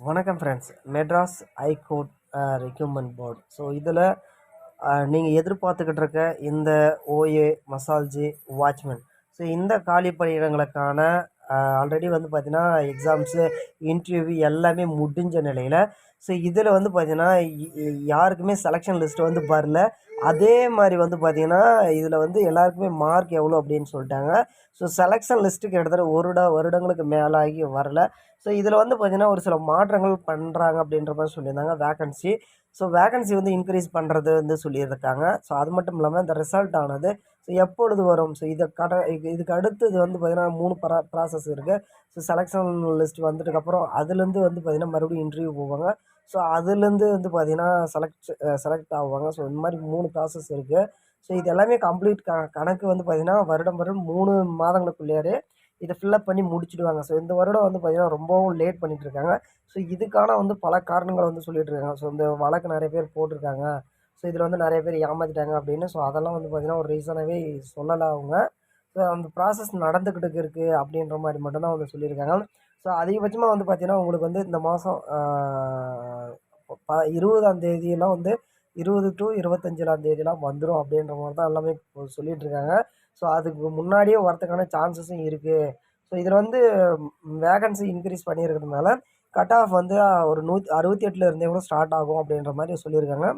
வணக்கம் friends Madras high court recruitment board so இதில் நீங்கள் எதிர்பார்த்துக்கிட்டு இருக்க இந்த ஓஏ மசால்ஜி வாட்ச்மேன் ஸோ இந்த காலி பணியிடங்களுக்கான uh, ஆல்ரெடி வந்து பார்த்திங்கன்னா எக்ஸாம்ஸு இன்டர்வியூ எல்லாமே முடிஞ்ச நிலையில் ஸோ இதில் வந்து பார்த்திங்கன்னா யாருக்குமே செலெக்ஷன் லிஸ்ட் வந்து வரல. அதே மாதிரி வந்து பார்த்திங்கன்னா இதில் வந்து எல்லாருக்குமே மார்க் எவ்வளோ அப்படின்னு சொல்லிட்டாங்க. ஸோ செலெக்ஷன் லிஸ்ட்டுக்கு கிட்டத்தட்ட ஒரு வருடங்களுக்கு மேலாகி வரல. ஸோ இதில் வந்து பார்த்திங்கன்னா ஒரு சில மாற்றங்கள் பண்ணுறாங்க அப்படின்ற மாதிரி சொல்லியிருந்தாங்க வேகன்சி ஸோ வேகன்சி வந்து இன்க்ரீஸ் பண்ணுறது வந்து சொல்லியிருக்காங்க. ஸோ அது மட்டும் இல்லாமல் இந்த ரிசல்ட் ஆனது ஸோ எப்பொழுது வரும்? ஸோ இதை கட இதுக்கு அடுத்தது வந்து பார்த்திங்கன்னா மூணு ப்ரா ப்ராசஸ் இருக்குது ஸோ செலெக்ஷன் லிஸ்ட் வந்துட்டுக்கப்புறம் அதுலேருந்து வந்து பார்த்திங்கன்னா மறுபடியும் இன்டர்வியூ போவாங்க. ஸோ அதுலேருந்து வந்து பார்த்திங்கன்னா செலக்ட் செலக்ட் ஆவாங்க. ஸோ இந்த மாதிரி மூணு ப்ராசஸ் இருக்குது ஸோ இது எல்லாமே கம்ப்ளீட் க கணக்கு வந்து பார்த்திங்கன்னா வருடம் வருடம் மூணு மாதங்களுக்குள்ளேயே இதை ஃபில்லப் பண்ணி முடிச்சுடுவாங்க. ஸோ இந்த வருடம் வந்து பார்த்திங்கன்னா ரொம்பவும் லேட் பண்ணிகிட்ருக்காங்க ஸோ இதுக்கான வந்து பல காரணங்கள் வந்து சொல்லிகிட்ருக்காங்க ஸோ இந்த வழக்கு நிறைய பேர் போட்டிருக்காங்க. ஸோ இதில் வந்து நிறைய பேர் ஏமாற்றிட்டாங்க அப்படின்னு. ஸோ அதெல்லாம் வந்து பார்த்திங்கன்னா ஒரு ரீசனாகவே சொல்லலை அவங்க. ஸோ அந்த ப்ராசஸ் நடந்துக்கிட்டு இருக்குது அப்படின்ற மாதிரி மட்டும்தான் வந்து சொல்லியிருக்காங்க. ஸோ அதிகபட்சமாக வந்து பார்த்திங்கன்னா உங்களுக்கு வந்து இந்த மாதம் ப இருபதாம் தேதியெல்லாம் வந்து இருபது டு இருபத்தஞ்சிலாம் தேதியெலாம் வந்துடும் அப்படின்ற மாதிரி தான் எல்லாமே சொல்லிகிட்டு சொல்லிகிட்ருக்காங்க ஸோ அதுக்கு முன்னாடியே வரத்துக்கான சான்சஸும் இருக்குது ஸோ இதில் வந்து வேகன்சி இன்க்ரீஸ் பண்ணியிருக்கிறதுனால கட் ஆஃப் வந்து ஒரு நூற்றி அறுபத்தி எட்டில் இருந்தே கூட ஸ்டார்ட் ஆகும் அப்படின்ற மாதிரி சொல்லியிருக்காங்க.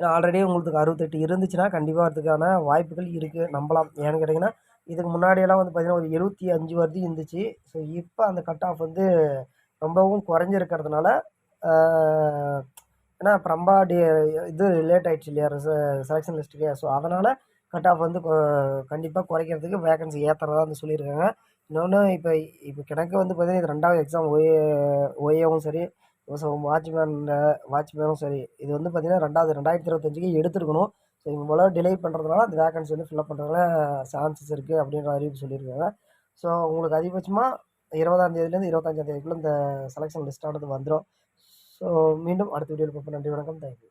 ஏன்னா ஆல்ரெடி உங்களுக்கு அறுபத்தெட்டு இருந்துச்சுன்னா கண்டிப்பாக அதுக்கான வாய்ப்புகள் இருக்குது நம்பலாம். ஏன்னு கேட்டிங்கன்னா இதுக்கு முன்னாடியெல்லாம் வந்து பார்த்திங்கன்னா ஒரு எழுபத்தி அஞ்சு வருது இருந்துச்சு. ஸோ இப்போ அந்த கட் ஆஃப் வந்து ரொம்பவும் குறைஞ்சிருக்கிறதுனால ஏன்னா பிரம்பா டி இது லேட் ஆகிடுச்சு இல்லையா செலெக்ஷன் லிஸ்ட்டுக்கு ஸோ அதனால் கட் ஆஃப் வந்து கண்டிப்பாக குறைக்கிறதுக்கு வேகன்சி ஏற்றுறதா வந்து சொல்லியிருக்காங்க. இன்னொன்று இப்போ இப்போ கிணக்கு வந்து பார்த்திங்கன்னா இது ரெண்டாவது எக்ஸாம் ஒய் ஓஏவும் சரி ஸோ வாட்ச்மேன் வாட்ச்மேனும் சரி இது வந்து பார்த்திங்கன்னா ரெண்டாவது ரெண்டாயிரத்தி இருபத்தஞ்சிக்கு எடுத்துருக்கணும். ஸோ இவங்க போல் டிலே பண்ணுறதுனால அந்த வேகன்சி வந்து ஃபில்அப் பண்ணுறதுனால சான்சஸ் இருக்குது அப்படின்ற அறிவிப்பு சொல்லியிருக்காங்க. ஸோ உங்களுக்கு அதிகபட்சமாக இருபதாம் தேதியிலேருந்து இருபத்தஞ்சாம் தேதிக்குள்ளே இந்த செலெக்ஷன் லிஸ்ட்டானது வந்துடும் ஸோ மீண்டும் அடுத்த வீடியோவில் பார்ப்போம் நன்றி வணக்கம் தேங்க்யூ